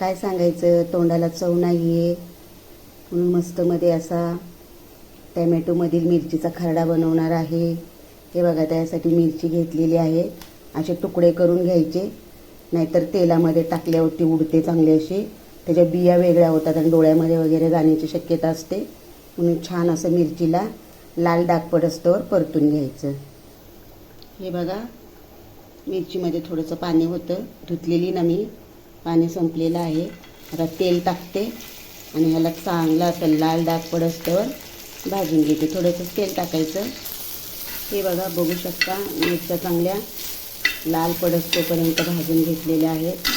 काय सांगायचं? तोंडाला चव नाही आहे म्हणून मस्तमध्ये असा टॅमॅटोमधील मिरचीचा खरडा बनवणार आहे. हे बघा त्यासाठी मिरची घेतलेली आहे. असे तुकडे करून घ्यायचे. नाहीतर तेलामध्ये टाकल्यावरती उडते चांगली अशी त्याच्या बिया वेगळ्या होतात आणि डोळ्यामध्ये वगैरे जाण्याची शक्यता असते. म्हणून छान असं मिरचीला लाल डाग पडस्तवर परतून घ्यायचं. हे बघा मिरचीमध्ये थोडंसं पाणी होतं. धुतलेली ना मी. पाणी संपलेलं आहे. आता तेल टाकते आणि ह्याला चांगलं असं लाल डाग पडस्तवर भाजून घेते. थोडंसं तेल टाकायचं. हे बघा बघू शकता मिरच्या चांगल्या लाल पडस्तोपर्यंत भाजून घेतलेल्या आहेत.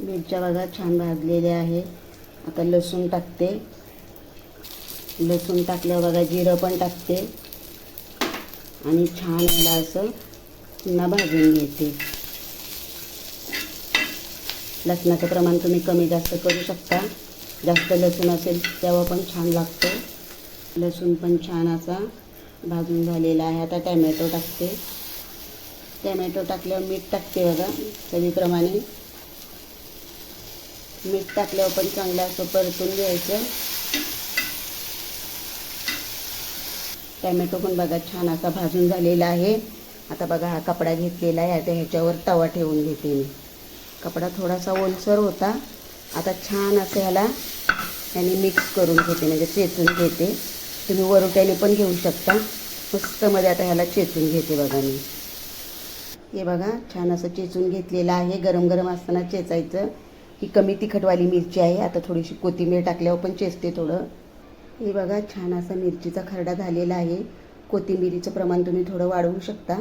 मिरच्या बघा छान भाजलेल्या आहे आता लसूण टाकते. लसूण टाकल्यावर बघा जिरं पण टाकते. आणि छान याला असं पुन्हा भाजून घेते. लसणाचं प्रमाण तुम्ही कमी जास्त करू शकता. जास्त लसूण असेल तेव्हा पण छान लागतो. लसूण पण छान असा भाजून झालेला आहे. आता टॅमॅटो टाकते. टॅमॅटो टाकल्यावर मीठ टाकते बघा चवीप्रमाणे. मीठ टाकल्यावर पण चांगलं असं परतून घ्यायचं. टॅमॅटो पण बघा छान असा भाजून झालेला आहे. आता बघा हा कपडा घेतलेला आहे. आता ह्याच्यावर तवा ठेवून घेते मी. कपडा थोडासा ओलसर होता. आता छान असं ह्याला याने मिक्स करून घेते म्हणजे चेचून घेते. तुम्ही वरुट्याने पण घेऊ शकता. मस्तमध्ये आता ह्याला चेचून घेते बघा मी. हे बघा छान असं चेचून घेतलेलं आहे. गरम गरम असताना चेचायचं. ही कमी तिखटवाली मिरची आहे. आता थोडीशी कोथिंबीर टाकल्यावर पण चेचते थोडं. हे बघा छान असा मिरचीचा खरडा झालेला आहे. कोथिंबिरीचं प्रमाण तुम्ही थोडं वाढवू शकता.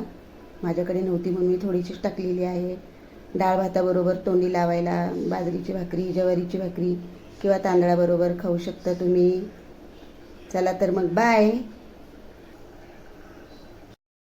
माझ्याकडे नव्हती म्हणून मी थोडीशीच टाकलेली आहे. डाळ भाताबरोबर तोंडी लावायला बाजरीची भाकरी ज्वारीची भाकरी किंवा तांदळाबरोबर खाऊ शकता तुम्ही. चला तर मग बाय